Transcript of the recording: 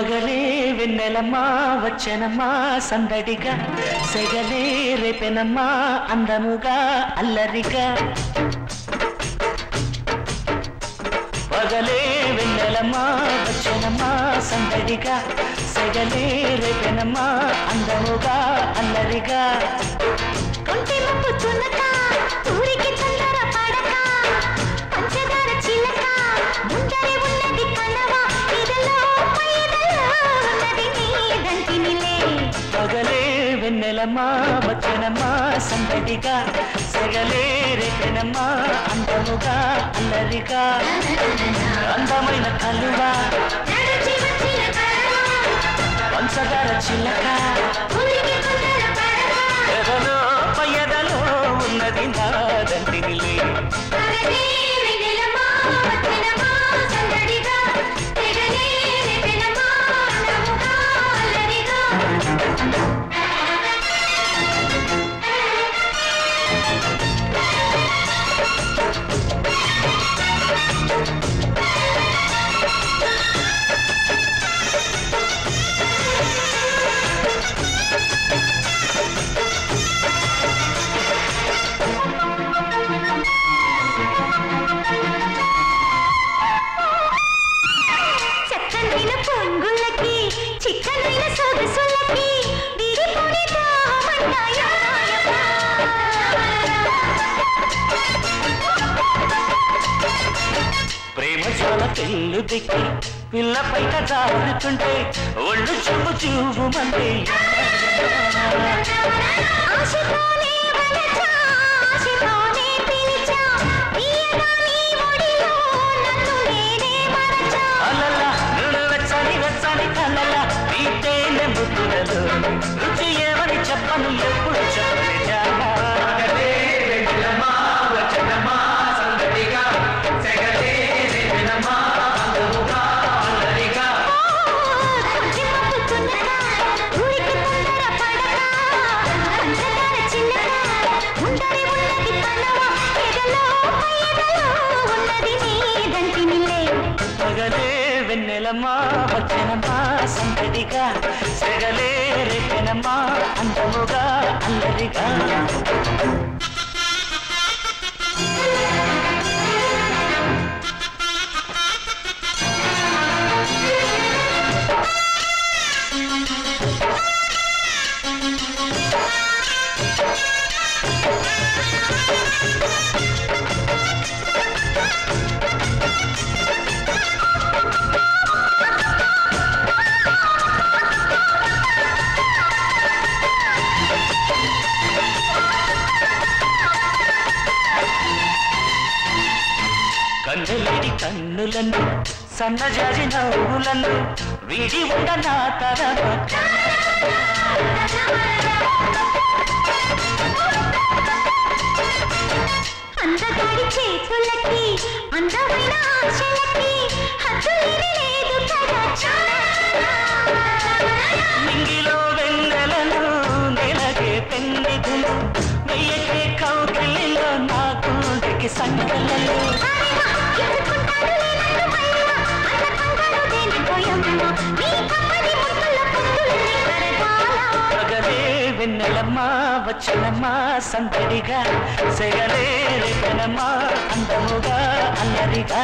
పగలే వెన్నెలమ్మా వచ్చనమ్మా సందడిగా. సెగలే రేపెనమ్మా అందముగా అల్లరిగా. పగలే వెన్నెలమ్మా వచ్చనమ్మా సందడిగా. సెగలే రేపెనమ్మా అందముగా అల్లరిగా. కొంటె ముప్పు ఊరికి వెన్నెలమ్మా వచనమా సందడిగా సెగలే రేపెనమ్మా అందముగా అల్లరిగా అందమైన కలువా నడిచి వచ్చిన కరవా చిల్లక ఎదలో పయ్యదలో ఉన్నది నాదంటినిలే చిక్కనైన సొగసులకి విడిపోని దాహమంటాయా ప్రేమ చాలా తెల్లు దిక్కి పిల్ల పైన జారుతుంటే ఒళ్ళు చూపు చూపు ఉన్నది నీదంటినిలే పగలే వెన్నెలమ్మా వచ్చనమ్మా సందడిగా సెగలే అందముగా అల్లరిగా కన్నెలేడి కన్నులను సన్నజాజి నవ్వులను విడి ఉండ నా తరమ అందగాడి చేతులకి అందమైన ఆశలకి హద్దులేమీ లేదు కదా నింగిలో వెన్నెలను నెలగే పెన్నిధులు వెయ్యకే కౌకిలిలో నా గుండెకి సంకలలో వెన్నెలమ్మా వచ్చనమ్మా సందడిగా సెగలేనమ్మా అందముగా అల్లరిగా